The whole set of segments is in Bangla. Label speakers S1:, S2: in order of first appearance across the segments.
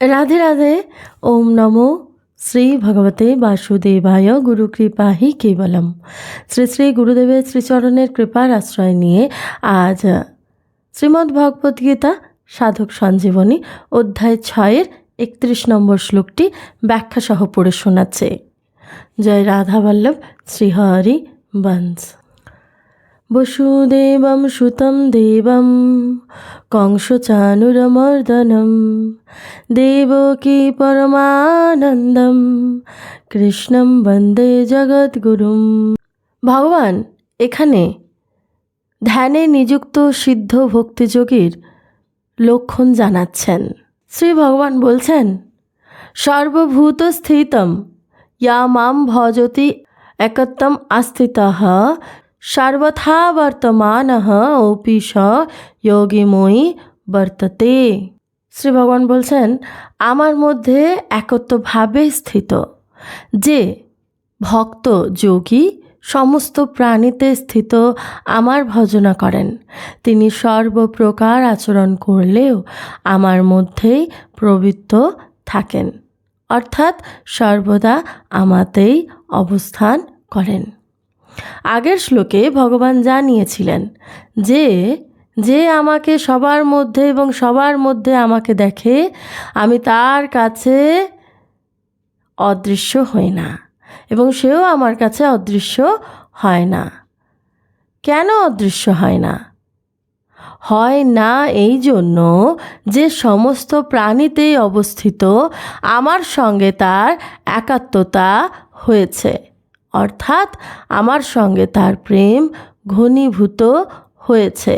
S1: রাধে রাধে ওম নমো শ্রী ভগবতে বাসুদেবায় গুরু কৃপাহি কেবলম শ্রী শ্রী গুরুদেবের শ্রীচরণের কৃপার আশ্রয় নিয়ে আজ শ্রীমদ্ ভগবদ্ গীতা সাধক সঞ্জীবনী অধ্যায় ছয়ের একত্রিশ নম্বর শ্লোকটি ব্যাখ্যাসহ পড়ে শোনাচ্ছে। জয় রাধা বল্লভ, শ্রীহরি বংশ বসুদেবম সুতম দেবম কংসচানুরমর্দনম। দেবকী পরমানন্দম। কৃষ্ণম বন্দে জগদ্গুরুম। ভগবান, এখানে ধ্যানে নিযুক্ত সিদ্ধ ভক্তিযোগীর লক্ষণ জানাচ্ছেন। শ্রী ভগবান বলছেন, সর্বভূত স্থিতম ইয়া মাম ভজতি একত্তম আস্থিতঃ সর্বথা বর্তমান স যোগীময়ী বর্ততে। শ্রী ভগবান বলছেন, আমার মধ্যে একত্বভাবে স্থিত যে ভক্ত যোগী সমস্ত প্রাণীতে স্থিত আমার ভজনা করেন। তিনি সর্বপ্রকার আচরণ করলেও আমার মধ্যেই প্রবৃত্ত থাকেন। অর্থাৎ সর্বদা আমাতেই অবস্থান করেন। আগের শ্লোকে ভগবান জানিয়েছিলেন যে যে আমাকে সবার মধ্যে এবং সবার মধ্যে আমাকে দেখে, আমি তার কাছে অদৃশ্য হই না এবং সেও আমার কাছে অদৃশ্য হয় না। কেন অদৃশ্য হয় না? হয় না এই জন্য যে সমস্ত প্রাণীতেই অবস্থিত, আমার সঙ্গে তার একাত্মতা হয়েছে। অর্থাৎ আমার সঙ্গে তার প্রেম ঘনীভূত হয়েছে।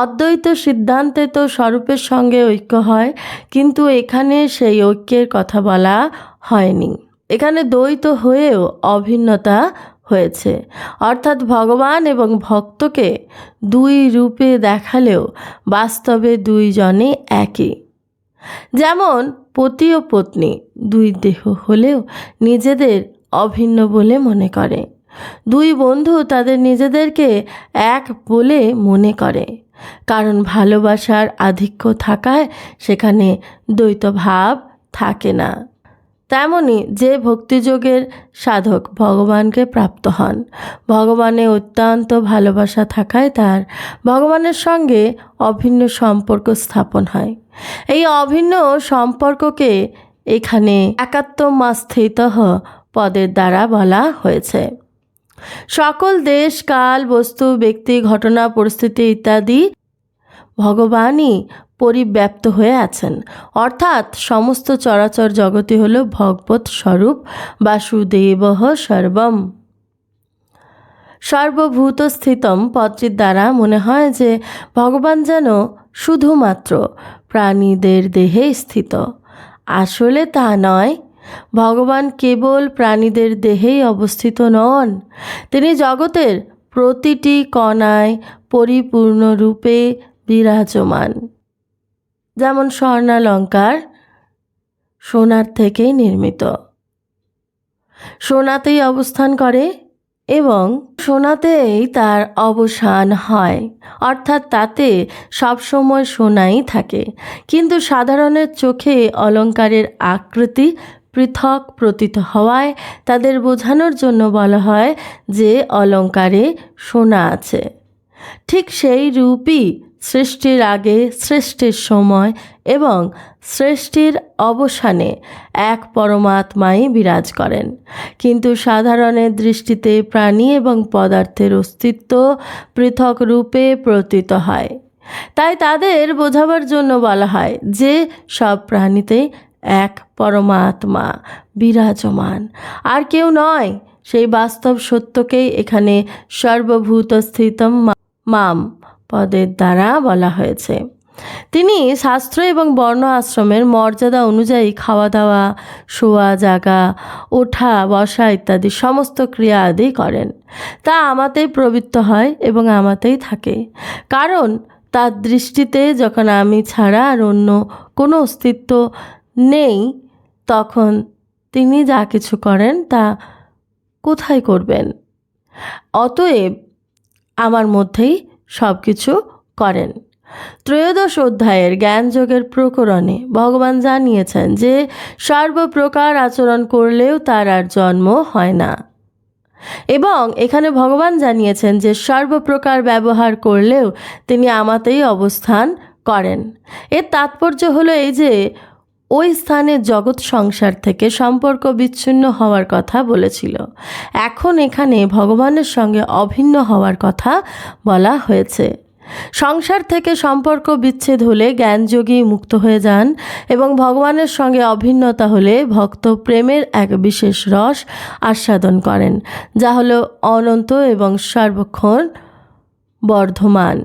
S1: অদ্বৈত সিদ্ধান্তে তো স্বরূপের সঙ্গে ঐক্য হয়, কিন্তু এখানে সেই ঐক্যের কথা বলা হয়নি। এখানে দ্বৈত হয়েও অভিন্নতা হয়েছে। অর্থাৎ ভগবান এবং ভক্তকে দুই রূপে দেখালেও বাস্তবে দুইজনে একই। যেমন পতি ও পত্নী, দুই দেহ হলেও নিজেদের অভিন্ন বলে মনে করে। দুই বন্ধু তাদের নিজেদেরকে এক বলে মনে করে। কারণ ভালোবাসার আধিক্য থাকায় সেখানে দ্বৈত ভাব থাকে না। তেমনি যে ভক্তিযোগের সাধক ভগবানকে প্রাপ্ত হন, ভগবানে অত্যন্ত ভালোবাসা থাকায় তার ভগবানের সঙ্গে অভিন্ন সম্পর্ক স্থাপন হয়। এই অভিন্ন সম্পর্ককে এখানে একাত্মমাস্থিত পদের দ্বারা বলা হয়েছে। সকল দেশ, কাল, বস্তু, ব্যক্তি, ঘটনা, পরিস্থিতি ইত্যাদি ভগবানই পরিব্যাপ্ত হয়ে আছেন। অর্থাৎ সমস্ত চরাচর জগতি হল ভগবত স্বরূপ বাসুদেব সর্বম। সর্বভূত স্থিতম পদটির দ্বারা মনে হয় যে ভগবান যেন শুধুমাত্র প্রাণীদের দেহে স্থিত। আসলে তা নয় ভগবান কেবল প্রাণীদের দেহেই অবস্থিত নন, তিনি জগতের প্রতিটি কণায় পরিপূর্ণ রূপে বিরাজমান। যেমন স্বর্ণালঙ্কার সোনার থেকেই নির্মিত। সোনাতেই অবস্থান করে এবং সোনাতেই তার অবসান হয়, অর্থাৎ তাতে সবসময় সোনাই থাকে। কিন্তু সাধারণের চোখে অলঙ্কারের আকৃতি পৃথক প্রতীত হওয়ায় তাদের বোঝানোর জন্য বলা হয় যে অলঙ্কারে সোনা আছে। ঠিক সেই রূপই সৃষ্টির আগে, সৃষ্টির সময় এবং সৃষ্টির অবসানে এক পরমাত্মাই বিরাজ করেন। কিন্তু সাধারণের দৃষ্টিতে প্রাণী এবং পদার্থের অস্তিত্ব পৃথক রূপে প্রতীত হয়। তাই তাদের বোঝাবার জন্য বলা হয় যে সব প্রাণীতে এক পরমাত্মা বিরাজমান। আর কেউ নয়, সেই বাস্তব সত্যকেই এখানে সর্বভূত স্থিতম মাম পদের দ্বারা বলা হয়েছে। তিনি শাস্ত্র এবং বর্ণ আশ্রমের মর্যাদা অনুযায়ী খাওয়া দাওয়া শোয়া, জাগা, ওঠা, বসা ইত্যাদি সমস্ত ক্রিয়া আদি করেন। তা আমাতেই প্রবৃত্ত হয় এবং আমাতেই থাকে। কারণ তার দৃষ্টিতে যখন আমি ছাড়া আর অন্য কোনো অস্তিত্ব নেই, তখন তিনি যা কিছু করেন তা কোথায় করবেন? অতএব আমার মধ্যেই সব কিছু করেন। ত্রয়োদশ অধ্যায়ের জ্ঞানযোগের প্রকরণে ভগবান জানিয়েছেন যে, সর্বপ্রকার আচরণ করলেও তার আর জন্ম হয় না। এবং এখানে ভগবান জানিয়েছেন যে, সর্বপ্রকার ব্যবহার করলেও তিনি আমাতেই অবস্থান করেন। এর তাৎপর্য হলো এই যে ওই স্থানে জগৎ সংসার থেকে সম্পর্ক বিচ্ছিন্ন হওয়ার কথা বলেছিল। এখন এখানে ভগবানের সঙ্গে অভিন্ন হওয়ার কথা বলা হয়েছে। সংসার থেকে সম্পর্ক বিচ্ছেদ হলে জ্ঞানযোগী মুক্ত হয়ে যান এবং ভগবানের সঙ্গে অভিন্নতা হলে ভক্ত প্রেমের এক বিশেষ রস আস্বাদন করেন, যা হলো অনন্ত এবং সর্বক্ষণ বর্ধমান।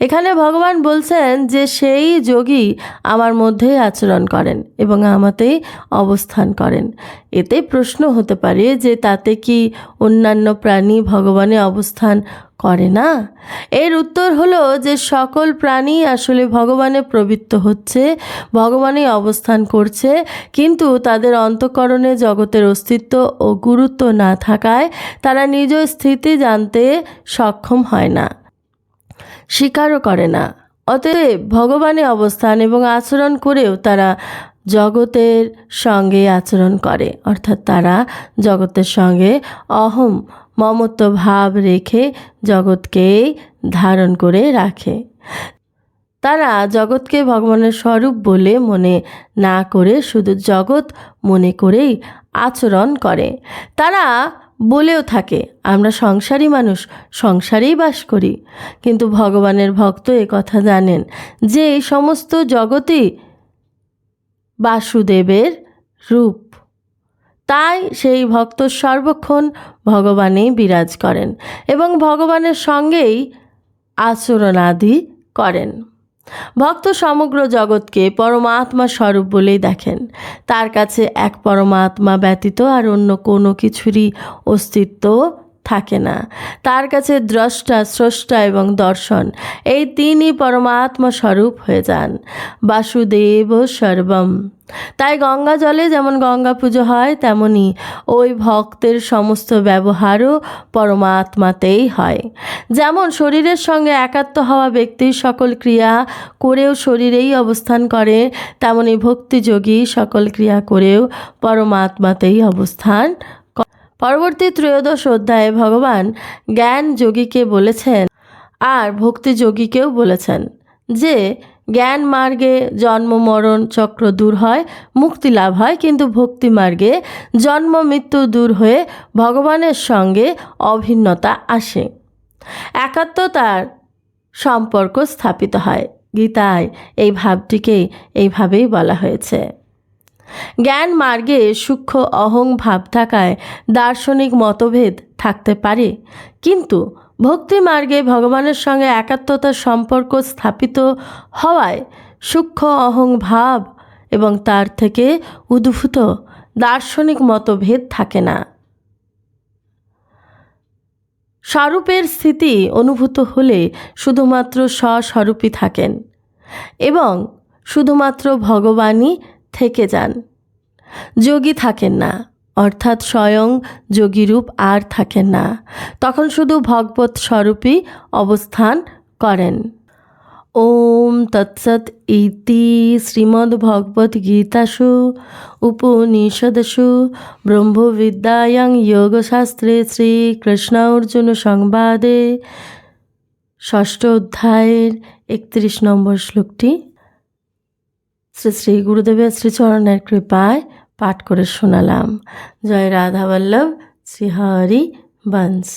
S1: এখানে ভগবান বলছেন যে সেই যোগী আমার মধ্যেই আচরণ করেন এবং আমাতেই অবস্থান করেন। এতে প্রশ্ন হতে পারে যে তাতে কি অন্যান্য প্রাণী ভগবানে অবস্থান করে না? এর উত্তর হলো যে সকল প্রাণী আসলে ভগবানে প্রবৃত্ত হচ্ছে, ভগবানে অবস্থান করছে, কিন্তু তাদের অন্তঃকরণে জগতের অস্তিত্ব ও গুরুত্ব না থাকায় তারা নিজ স্থিতি জানতে সক্ষম হয় না। স্বীকারও করে না। অতএব ভগবানে অবস্থান এবং আচরণ করেও তারা জগতের সঙ্গে আচরণ করে। অর্থাৎ তারা জগতের সঙ্গে অহম মমত্ব ভাব রেখে জগৎকে ধারণ করে রাখে। তারা জগৎকে ভগবানের স্বরূপ বলে মনে না করে, শুধু জগৎ মনে করেই আচরণ করে। তারা বলেও থাকে, আমরা সংসারী মানুষ, সংসারেই বাস করি। কিন্তু ভগবানের ভক্ত এ কথা জানেন যে এই সমস্ত জগতই বাসুদেবের রূপ। তাই সেই ভক্ত সর্বক্ষণ ভগবানেই বিরাজ করেন এবং ভগবানের সঙ্গেই আচরণাদি করেন। ভক্ত সমগ্র জগৎকে পরমাত্মা স্বরূপ বলেই দেখেন। তার কাছে এক পরমাত্মা ব্যতীত আর অন্য কোনো কিছুরই অস্তিত্ব থাকে না। তার কাছে দ্রষ্টা, স্রষ্টা এবং দর্শন, এই তিনই পরমাত্মা স্বরূপ হয়ে যান। বাসুদেব সর্বম। তাই গঙ্গা জলে যেমন গঙ্গা পুজো হয়, তেমনি ওই ভক্তের সমস্ত ব্যবহারও পরমাত্মাতেই হয়। যেমন শরীরের সঙ্গে একাত্ম হওয়া ব্যক্তির সকল ক্রিয়া করেও শরীরেই অবস্থান করে, তেমনি ভক্তিযোগী সকল ক্রিয়া করেও পরমাত্মাতেই অবস্থান পরবর্তী ত্রয়োদশ অধ্যায়ে ভগবান জ্ঞান যোগীকে বলেছেন আর ভক্তি যোগীকেও বলেছেন যে জ্ঞান মার্গে জন্ম, মরণ চক্র দূর হয়, মুক্তি লাভ হয়, কিন্তু ভক্তি মার্গে জন্ম, মৃত্যু দূর হয়ে ভগবানের সঙ্গে অভিন্নতা আসে। একাত্মতার সম্পর্ক স্থাপিত হয়। গীতায় এই ভাবটিকেই এইভাবেই বলা হয়েছে। জ্ঞান মার্গে সূক্ষ্ম অহং ভাব থাকায় দার্শনিক মতভেদ থাকতে পারে। কিন্তু ভক্তি মার্গে ভগবানের সঙ্গে একাত্মতার সম্পর্ক স্থাপিত হওয়ায় সূক্ষ্ম অহং ভাব এবং তার থেকে উদ্ভূত দার্শনিক মতভেদ থাকে না। স্বরূপের স্থিতি অনুভূত হলে শুধুমাত্র স্বস্বরূপই থাকেন এবং শুধুমাত্র ভগবানই থেকে যান। যোগী থাকেন না, অর্থাৎ স্বয়ং যোগীরূপ আর থাকেন না। তখন শুধু ভগবত স্বরূপই অবস্থান করেন। ওম তৎসৎ ইতি শ্রীমদ্ভগবদ্গীতাসু, উপনিষদসু, ব্রহ্মবিদ্যায়াং যোগশাস্ত্রে শ্রীকৃষ্ণ অর্জুন সংবাদে। ষষ্ঠ অধ্যায়ের একত্রিশ নম্বর শ্লোকটি শ্রী শ্রী গুরুদেবের শ্রীচরণের কৃপায় পাঠ করে শোনালাম। জয় রাধাবল্লভ শ্রীহরি শ্রী হরি বংশ